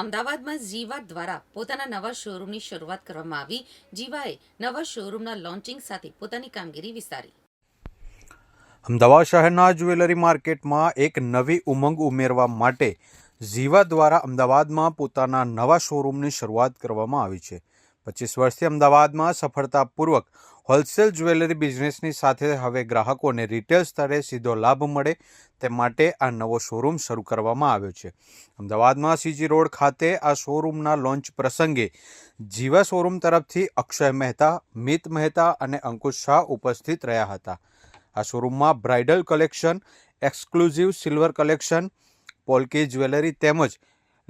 અમદાવાદમાં જીવા દ્વારા પોતાના નવા શોરૂમની શરૂઆત કરવામાં આવી. જીવાએ નવા શોરૂમના લોન્ચિંગ સાથે પોતાની કામગીરી વિસ્તારી. અમદાવાદ શહેરના જ્વેલરી માર્કેટમાં એક નવી ઉમંગ ઉમેરવા માટે ઝીવા દ્વારા અમદાવાદમાં પોતાના નવા શોરૂમની શરૂઆત કરવામાં આવી છે. પચીસ વર્ષથી અમદાવાદમાં સફળતાપૂર્વક હોલસેલ જ્વેલરી બિઝનેસની સાથે હવે ગ્રાહકોને રિટેલ સ્તરે સીધો લાભ મળે તે માટે આ નવો શોરૂમ શરૂ કરવામાં આવ્યો છે. અમદાવાદમાં સીજી રોડ ખાતે આ શોરૂમના લોન્ચ પ્રસંગે જીવા શોરૂમ તરફથી અક્ષય મહેતા, મિત મહેતા અને અંકુશ શાહ ઉપસ્થિત રહ્યા હતા. આ શોરૂમમાં bridal collection, exclusive silver collection, polki jewellery તેમજ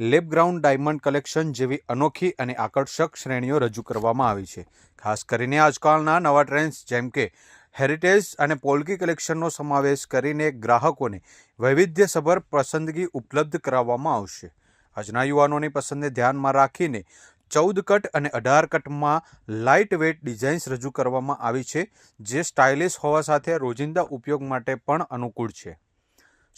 લેબગ્રાઉન્ડ ડાયમંડ કલેક્શન જેવી અનોખી અને આકર્ષક શ્રેણીઓ રજૂ કરવામાં આવી છે. ખાસ કરીને આજકાલના નવા ટ્રેન્ડ્સ જેમ કે હેરિટેજ અને પોલકી કલેક્શનનો સમાવેશ કરીને ગ્રાહકોને વૈવિધ્યસભર પસંદગી ઉપલબ્ધ કરાવવામાં આવશે. આજના યુવાનોની પસંદને ધ્યાનમાં રાખીને ચૌદ કટ અને અઢાર કટમાં લાઇટ વેટ ડિઝાઇન્સ રજૂ કરવામાં આવી છે, જે સ્ટાઇલિશ હોવા સાથે રોજિંદા ઉપયોગ માટે પણ અનુકૂળ છે.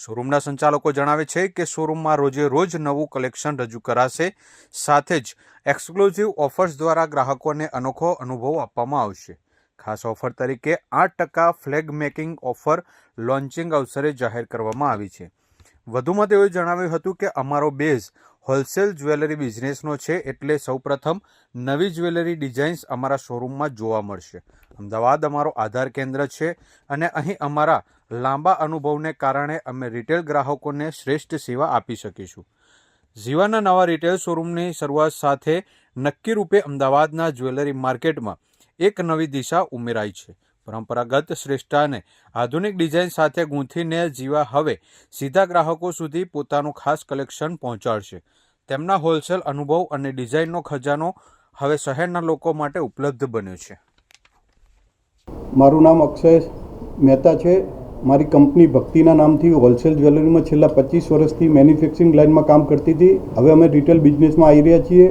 શોરૂમના સંચાલકો જણાવે છે કે શોરૂમમાં રોજે રોજ નવું કલેક્શન રજૂ કરાશે. સાથે જ એક્સક્લુઝિવ ઓફર્સ દ્વારા ગ્રાહકોને અનોખો અનુભવ આપવામાં આવશે. ખાસ ઓફર તરીકે આઠ ટકા ફ્લેગ મેકિંગ ઓફર લોન્ચિંગ અવસરે જાહેર કરવામાં આવી છે. વધુમાં તેઓએ જણાવ્યું હતું કે અમારો બેઝ હોલસેલ જ્વેલરી બિઝનેસનો છે એટલે સૌપ્રથમ નવી જ્વેલરી ડિઝાઇન્સ અમારા શોરૂમમાં જોવા મળશે. અમદાવાદ અમારો આધાર કેન્દ્ર છે અને અહીં અમારા લાંબા અનુભવને કારણે અમે રિટેલ ગ્રાહકોને શ્રેષ્ઠ સેવા આપી શકીશું. ઝીવાના નવા રિટેલ શોરૂમની શરૂઆત સાથે નક્કી રૂપે અમદાવાદના જ્વેલરી માર્કેટમાં એક નવી દિશા ઉમેરાઈ છે. પરંપરાગત શ્રેષ્ઠાને આધુનિક ડિઝાઇન સાથે ગૂંથીને જીવા હવે સીધા ગ્રાહકો સુધી પોતાનું ખાસ કલેક્શન પહોંચાડશે. તેમના હોલસેલ અનુભવ અને ડિઝાઇનનો ખજાનો હવે શહેરના લોકો માટે ઉપલબ્ધ બન્યો છે. મારું નામ અક્ષય મહેતા છે. મારી કંપની ભક્તિના નામથી હોલસેલ જ્વેલરીમાં છેલ્લા પચીસ વર્ષથી મેન્યુફેક્ચરિંગ લાઇનમાં કામ કરતી હતી. હવે અમે રિટેલ બિઝનેસમાં આવી રહ્યા છીએ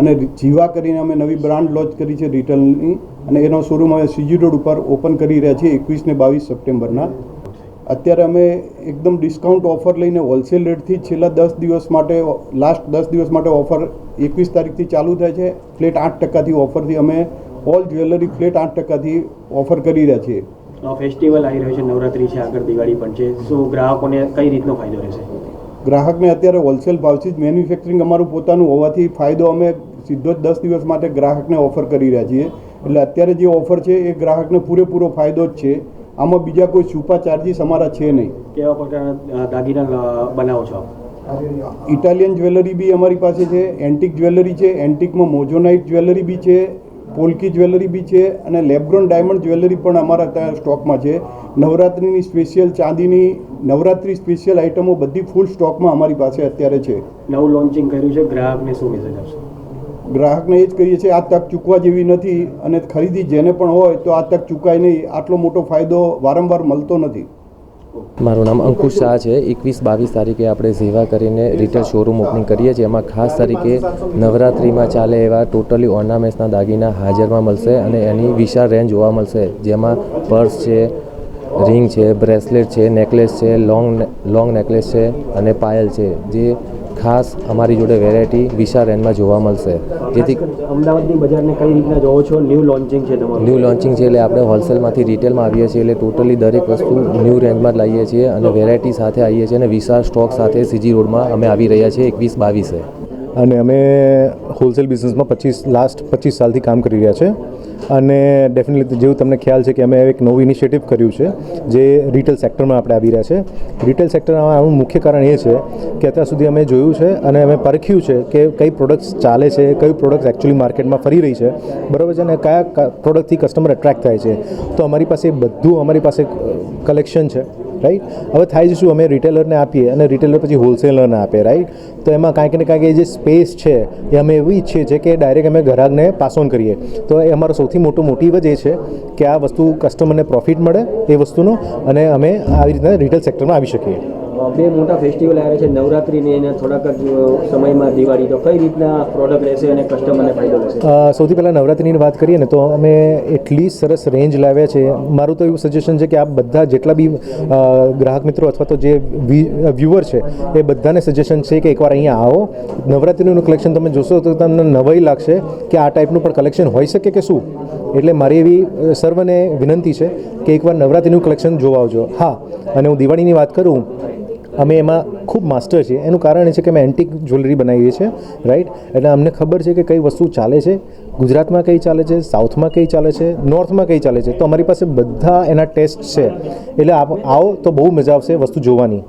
અને જીવા કરીને અમે નવી બ્રાન્ડ લોન્ચ કરી છે રિટેલની અને એનો શોરૂમ અમે સીજી રોડ ઉપર ઓપન કરી રહ્યા છીએ એકવીસ ને બાવીસ સપ્ટેમ્બરના. અત્યારે અમે એકદમ ડિસ્કાઉન્ટ ઓફર લઈને હોલસેલ રેટથી છેલ્લા દસ દિવસ માટે લાસ્ટ દસ દિવસ માટે ઓફર એકવીસ તારીખથી ચાલુ થાય છે. ફ્લેટ આઠ ટકાથી ઓફરથી અમે ઓલ જ્વેલરી ફ્લેટ આઠ ટકાથી ઓફર કરી રહ્યા છીએ. ફેસ્ટિવલ આવી રહ્યો છે નવરાત્રી છે આગળ દિવાળી પણ છે. સો ગ્રાહકોને કઈ રીતનો ફાયદો રહેશે? ગ્રાહકને અત્યારે હોલસેલ ભાવથી જ મેન્યુફેક્ચરિંગ અમારું પોતાનું હોવાથી ફાયદો અમે સીધો જ દસ દિવસ માટે ગ્રાહકને ઓફર કરી રહ્યા છીએ. એટલે અત્યારે જે ઓફર છે એ ગ્રાહકને પૂરેપૂરો ફાયદો જ છે. આમાં બીજા કોઈ છુપા ચાર્જીસ અમારા છે નહીં. કેવા પ્રકારના દાગીના બનાવો છો ઇટાલિયન જ્વેલરી બી અમારી પાસે છે એન્ટિક જ્વેલરી છે એન્ટિકમાં મોઝોનાઇટ જ્વેલરી બી છે પોલકી જ્વેલરી બી છે અને લેબ્રોન ડાયમંડ જ્વેલરી પણ અમારા ત્યાં સ્ટોકમાં છે. નવરાત્રિની સ્પેશિયલ ચાંદીની નવરાત્રિ સ્પેશિયલ આઇટમો બધી ફૂલ સ્ટોકમાં અમારી પાસે અત્યારે છે. નવું લોન્ચિંગ કર્યું છે ગ્રાહકને શું મેસેજ આપશો? ગ્રાહકને એ જ કહીએ છીએ આ તક ચૂકવા જેવી નથી અને ખરીદી જેને પણ હોય તો આ તક ચૂકાય નહીં. આટલો મોટો ફાયદો વારંવાર મળતો નથી. મારું નામ અંકુશ શાહ છે. એકવીસ બાવીસ તારીખે આપણે ઝેવા કરીને રિટેલ શોરૂમ ઓપનિંગ કરીએ છીએ. એમાં ખાસ તરીકે નવરાત્રિમાં ચાલે એવા ટોટલી ઓર્નામેન્ટ્સના દાગીના હાજરમાં મળશે અને એની વિશાળ રેન્જ જોવા મળશે. જેમાં પર્સ છે રિંગ છે બ્રેસલેટ છે નેકલેસ છે લોંગ લોંગ નેકલેસ છે અને પાયલ છે. જે ખાસ અમારી જોડે વેરાયટી વિશાળ રેન્જમાં જોવા મળશે. જેથી અમદાવાદની બજારને કઈ રીતના જોવો છો? ન્યૂ લોન્ચિંગ છે તમારું? ન્યૂ લોન્ચિંગ છે એટલે આપણે હોલસેલમાંથી રિટેલમાં આવીએ છીએ એટલે ટોટલી દરેક વસ્તુ ન્યૂ રેન્જમાં જ લાવીએ છીએ અને વેરાયટી સાથે આવીએ છીએ અને વિશાળ સ્ટોક સાથે સીજી રોડમાં અમે આવી રહ્યા છીએ એકવીસ બાવીસે. અને અમે હોલસેલ બિઝનેસમાં પચીસ લાસ્ટ પચીસ સાલથી કામ કરી રહ્યા છે. અને ડેફિનેટલી જેવું તમને ખ્યાલ છે કે અમે એક નવું ઇનિશિયેટિવ કર્યું છે, જે રિટેલ સેક્ટરમાં આપણે આવી રહ્યા છે. રિટેલ સેક્ટરમાં આનું મુખ્ય કારણ એ છે કે અત્યાર સુધી અમે જોયું છે અને અમે પરખ્યું છે કે કઈ પ્રોડક્ટ્સ ચાલે છે કઈ પ્રોડક્ટ્સ એકચ્યુઅલી માર્કેટમાં ફરી રહી છે, બરાબર છે, અને કયા પ્રોડક્ટથી કસ્ટમર એટ્રેક્ટ થાય છે. તો અમારી પાસે બધું અમારી પાસે કલેક્શન છે. રાઈટ હવે થાય છે શું? અમે રિટેલરને આપીએ અને રિટેલર પછી હોલસેલરને આપે રાઈટ તો એમાં કાંઈક ને કાંઈક એ જે સ્પેસ છે, એ અમે એવી ઈચ્છીએ છીએ કે ડાયરેક્ટ અમે ગ્રાહકને પાસ ઓન કરીએ. તો એ અમારો સૌથી મોટો મોટિવ જ એ છે કે આ વસ્તુ કસ્ટમરને પ્રોફિટ મળે એ વસ્તુનો અને અમે આવી રીતના રિટેલ સેક્ટરમાં આવી શકીએ. બે મોટા ફેસ્ટિવલ આવે છે, નવરાત્રિની અને થોડાક જ સમયમાં દિવાળી. તો કઈ રીતના પ્રોડક્ટ રહેશે અને કસ્ટમરને ફાયદો રહેશે સૌથી પહેલાં નવરાત્રિની વાત કરીએ ને, તો અમે એટલી સરસ રેન્જ લાવ્યા છે. મારું તો એવું સજેશન છે કે આપ બધા જેટલા બી ગ્રાહક મિત્રો અથવા તો જે વ્યૂઅર છે, એ બધાને સજેશન છે કે એકવાર અહીંયા આવો. નવરાત્રિનું કલેક્શન તમે જોશો તો તમને નવાઈ લાગશે કે આ ટાઈપનું પણ કલેક્શન હોઈ શકે કે શું? એટલે મારી એવી સર્વને વિનંતી છે કે એકવાર નવરાત્રિનું કલેક્શન જોવા આવજો. હા, અને હું દિવાળીની વાત કરું અમે એમાં ખૂબ માસ્ટર છીએ. એનું કારણ એ છે કે અમે એન્ટિક જ્વેલરી બનાવીએ છીએ રાઈટ એટલે અમને ખબર છે કે કઈ વસ્તુ ચાલે છે, ગુજરાતમાં કઈ ચાલે છે સાઉથમાં કઈ ચાલે છે નોર્થમાં કઈ ચાલે છે. તો અમારી પાસે બધા એના ટેસ્ટ છે. એટલે આવો તો બહુ મજા આવશે વસ્તુ જોવાની.